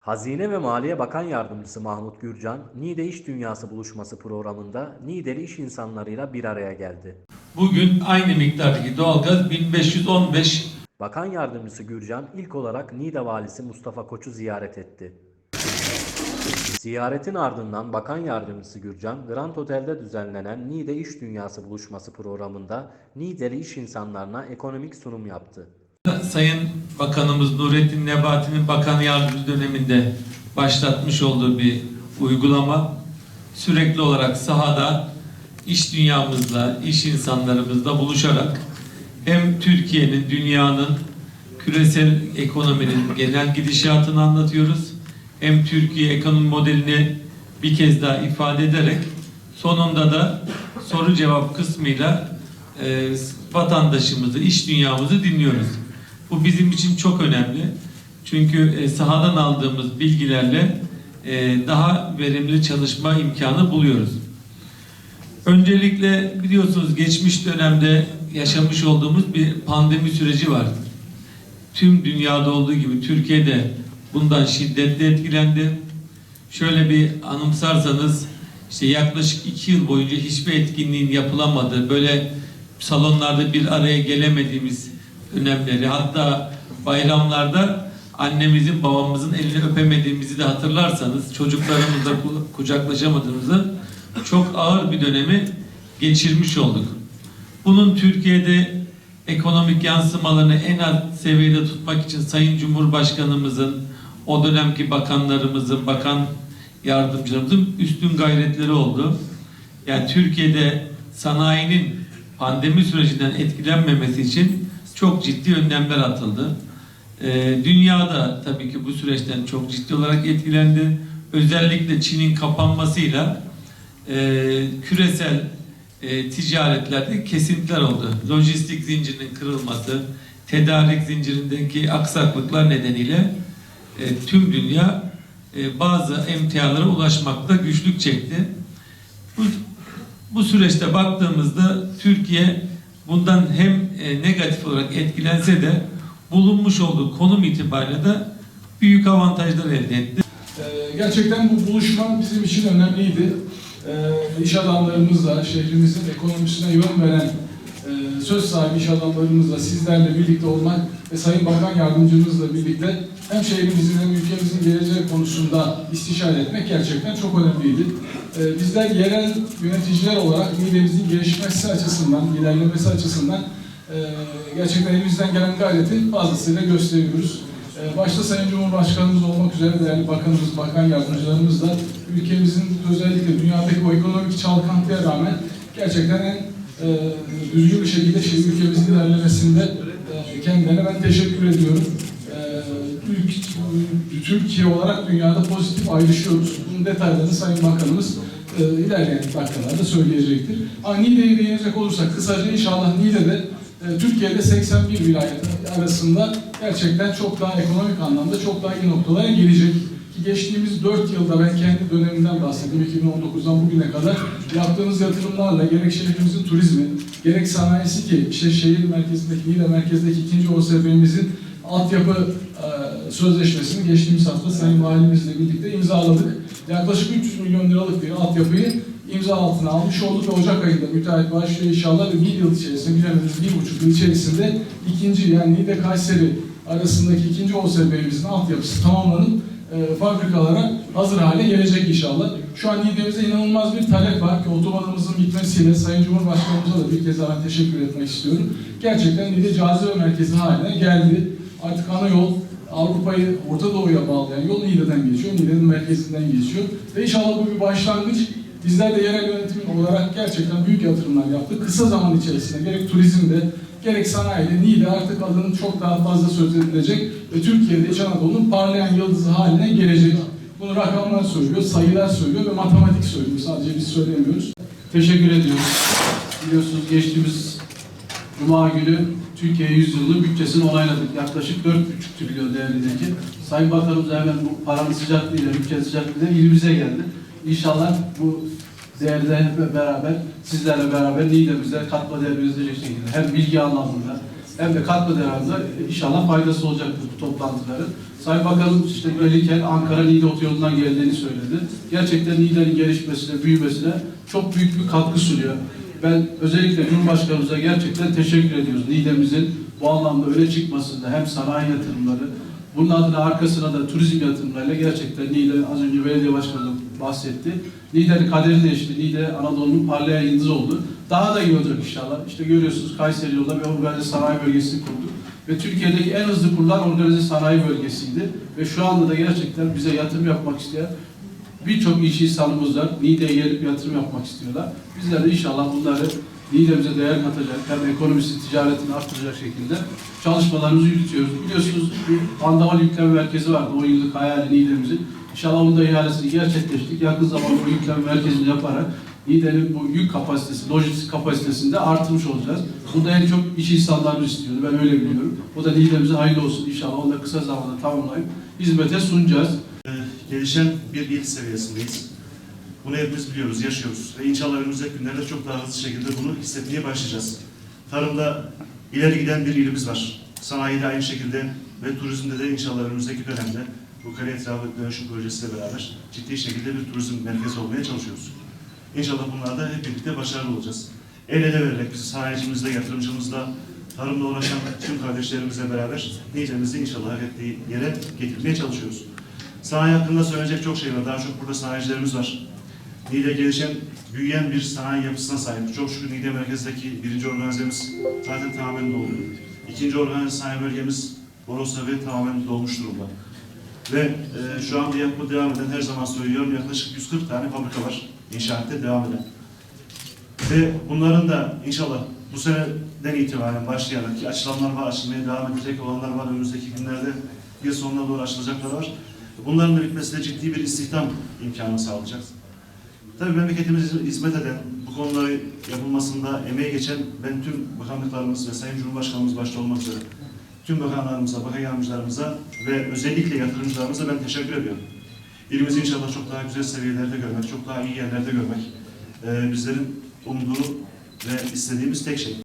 Hazine ve Maliye Bakan Yardımcısı Mahmut Gürcan, Niğde İş Dünyası Buluşması programında Niğdeli iş insanlarıyla bir araya geldi. Bugün aynı miktardaki doğalgaz 1515 Bakan Yardımcısı Gürcan ilk olarak Niğde Valisi Mustafa Koç'u ziyaret etti. Ziyaretin ardından Bakan Yardımcısı Gürcan, Grand Otel'de düzenlenen Niğde İş Dünyası Buluşması programında Niğdeli iş insanlarına ekonomik sunum yaptı. Sayın Bakanımız Nurettin Nebati'nin bakan yardımcı döneminde başlatmış olduğu bir uygulama sürekli olarak sahada iş dünyamızla, iş insanlarımızla buluşarak hem Türkiye'nin, dünyanın, küresel ekonominin genel gidişatını anlatıyoruz. Hem Türkiye ekonomi modelini bir kez daha ifade ederek sonunda da soru cevap kısmıyla e, vatandaşımızı, iş dünyamızı dinliyoruz. Bu bizim için çok önemli. Çünkü e, sahadan aldığımız bilgilerle e, daha verimli çalışma imkanı buluyoruz. Öncelikle biliyorsunuz geçmiş dönemde yaşamış olduğumuz bir pandemi süreci var. Tüm dünyada olduğu gibi Türkiye'de bundan şiddetle etkilendi. Şöyle bir anımsarsanız işte yaklaşık iki yıl boyunca hiçbir etkinliğin yapılamadığı, böyle salonlarda bir araya gelemediğimiz dönemleri, hatta bayramlarda annemizin, babamızın elini öpemediğimizi de hatırlarsanız, çocuklarımızla ku- kucaklaşamadığımızı çok ağır bir dönemi geçirmiş olduk. Bunun Türkiye'de ekonomik yansımalarını en az seviyede tutmak için Sayın Cumhurbaşkanımızın, o dönemki bakanlarımızın, bakan yardımcılarımızın üstün gayretleri oldu. Yani Türkiye'de sanayinin pandemi sürecinden etkilenmemesi için çok ciddi önlemler atıldı. Ee, dünyada tabii ki bu süreçten çok ciddi olarak etkilendi. Özellikle Çin'in kapanmasıyla e, küresel e, ticaretlerde kesintiler oldu. Lojistik zincirinin kırılması, tedarik zincirindeki aksaklıklar nedeniyle e, tüm dünya e, bazı emtialara ulaşmakta güçlük çekti. Bu, bu süreçte baktığımızda Türkiye bundan hem e, negatif olarak etkilense de bulunmuş olduğu konum itibariyle de büyük avantajlar elde etti. Ee, Gerçekten bu buluşma bizim için önemliydi. Ee, İş adamlarımızla, şehrimizin ekonomisine yön veren e, söz sahibi iş adamlarımızla sizlerle birlikte olmak ve Sayın Bakan Yardımcımızla birlikte hem şehrimizin hem ülkemizin geleceği konusunda istişare etmek gerçekten çok önemliydi. Ee, Bizler yerel yöneticiler olarak Niğde'mizin gelişmesi açısından, ilerlemesi açısından e, gerçekten elimizden gelen gayreti fazlasıyla gösteriyoruz. Ee, Başta Sayın Cumhurbaşkanımız olmak üzere değerli bakanımız, bakan yardımcılarımız da ülkemizin özellikle dünyadaki o ekonomik çalkantıya rağmen gerçekten en e, düzgün bir şekilde şey, ülkemizin ilerlemesinde e, kendilerine ben teşekkür ediyorum. E, Türkiye olarak dünyada pozitif ayrışıyoruz. Bunun detaylarını Sayın Bakanımız e, ilerleyen dakikalarda söyleyecektir. Ama Niğde'ye değinecek olursak kısaca inşallah Niğde'de e, Türkiye'de 81 vilayet arasında gerçekten çok daha ekonomik anlamda çok daha iyi noktalara gelecek. Ki geçtiğimiz 4 yılda ben kendi dönemimden bahsedeyim 2019'dan bugüne kadar yaptığımız yatırımlarla gerek şehrimizin turizmi, gerek sanayisi ki işte şehir merkezindeki, Niğde merkezdeki ikinci OSB'mizin altyapı e, sözleşmesini geçtiğimiz hafta Sayın Valimizle birlikte imzaladık. Yaklaşık 300 milyon liralık bir altyapıyı imza altına almış olduk ve Ocak ayında müteahhit başlıyor inşallah ve bir yıl içerisinde bilemediniz bir buçuk yıl içerisinde ikinci yani Niğde Kayseri arasındaki ikinci OSB'mizin altyapısı tamamlanıp e, fabrikalara hazır hale gelecek inşallah. Şu an Niğde'mize inanılmaz bir talep var ki otobanımızın bitmesiyle Sayın Cumhurbaşkanımıza da bir kez daha teşekkür etmek istiyorum. Gerçekten Niğde cazibe merkezi haline geldi. Artık ana yol Avrupa'yı Orta Doğu'ya bağlayan yol Niğde'den geçiyor, Niğde'nin merkezinden geçiyor. Ve inşallah bu bir başlangıç. Bizler de yerel yönetim olarak gerçekten büyük yatırımlar yaptık. Kısa zaman içerisinde gerek turizmde, gerek sanayide Niğde artık adının çok daha fazla söz edilecek ve Türkiye'de İç Anadolu'nun parlayan yıldızı haline gelecek. Bunu rakamlar söylüyor, sayılar söylüyor ve matematik söylüyor. Sadece biz söylemiyoruz. Teşekkür ediyoruz. Biliyorsunuz geçtiğimiz Cuma günü Türkiye yüzyılı bütçesini onayladık. Yaklaşık 4,5 trilyon değerindeki. Sayın Bakanımız hemen bu paranın sıcaklığıyla, bütçe sıcaklığıyla ilimize geldi. İnşallah bu değerle beraber, sizlerle beraber Niğde'mize katma değer üretecek şekilde hem bilgi anlamında hem de katma değerinde inşallah faydası olacaktır bu toplantıların. Sayın Bakanım işte gelirken Ankara Niğde otoyolundan geldiğini söyledi. Gerçekten Niğde'nin gelişmesine, büyümesine çok büyük bir katkı sunuyor. Ben özellikle Cumhurbaşkanımıza gerçekten teşekkür ediyoruz. Niğde'mizin bu anlamda öne çıkmasında hem sanayi yatırımları, bunun adına arkasına da turizm yatırımlarıyla gerçekten Niğde az önce belediye başkanı bahsetti. Niğde'nin kaderi değişti. Niğde Anadolu'nun parlayan yıldızı oldu. Daha da iyi olacak inşallah. İşte görüyorsunuz Kayseri yolda bir organize sanayi bölgesini kurduk. Ve Türkiye'deki en hızlı kurulan organize sanayi bölgesiydi. Ve şu anda da gerçekten bize yatırım yapmak isteyen birçok iş insanımız var. Niğde'ye gelip yatırım yapmak istiyorlar. Bizler de inşallah bunları Niğde'mize değer katacak, hem ekonomisi, ticaretini arttıracak şekilde çalışmalarımızı yürütüyoruz. Biliyorsunuz bir Andaval Yükleme Merkezi vardı, 10 yıllık hayali Niğde'mizin. İnşallah onun da ihalesini gerçekleştik. Yakın zamanda bu yükleme merkezini yaparak Niğde'nin bu yük kapasitesi, lojistik kapasitesini de artırmış olacağız. Bu da en çok iş insanlarımız istiyordu, ben öyle biliyorum. O da Niğde'mize hayırlı olsun inşallah. Onu da kısa zamanda tamamlayıp hizmete sunacağız. Ee, gelişen bir il seviyesindeyiz. Bunu hepimiz biliyoruz, yaşıyoruz ve inşallah önümüzdeki günlerde çok daha hızlı şekilde bunu hissetmeye başlayacağız. Tarımda ileri giden bir ilimiz var. Sanayide aynı şekilde ve turizmde de inşallah önümüzdeki dönemde bu kale etrafı dönüşüm projesiyle beraber ciddi şekilde bir turizm merkezi olmaya çalışıyoruz. İnşallah bunlarda hep birlikte başarılı olacağız. El ele vererek biz sanayicimizle, yatırımcımızla, tarımla uğraşan tüm kardeşlerimizle beraber Niğde'mizi inşallah ettiği yere getirmeye çalışıyoruz. Sanayi hakkında söyleyecek çok şey var. Daha çok burada sanayicilerimiz var. Niğde gelişen, büyüyen bir sanayi yapısına sahip. Çok şükür Niğde merkezdeki birinci organizemiz zaten tamamen doldu. İkinci organize sanayi bölgemiz Boros'a ve tamamen dolmuş durumda. Ve e, şu anda yapımı devam eden, her zaman söylüyorum, yaklaşık 140 tane fabrika var. İnşaatte devam eden. Ve bunların da inşallah bu seneden itibaren başlayarak ki açılanlar var, açılmaya devam edecek olanlar var. Önümüzdeki günlerde yıl sonuna doğru açılacaklar var. Bunların da bitmesi de ciddi bir istihdam imkanı sağlayacak. Tabii memleketimize hizmet eden, bu konuları yapılmasında emeği geçen ben tüm bakanlıklarımız ve Sayın Cumhurbaşkanımız başta olmak üzere tüm bakanlarımıza, bakan yardımcılarımıza ve özellikle yatırımcılarımıza ben teşekkür ediyorum. İlimizi inşallah çok daha güzel seviyelerde görmek, çok daha iyi yerlerde görmek bizlerin umduğu ve istediğimiz tek şey.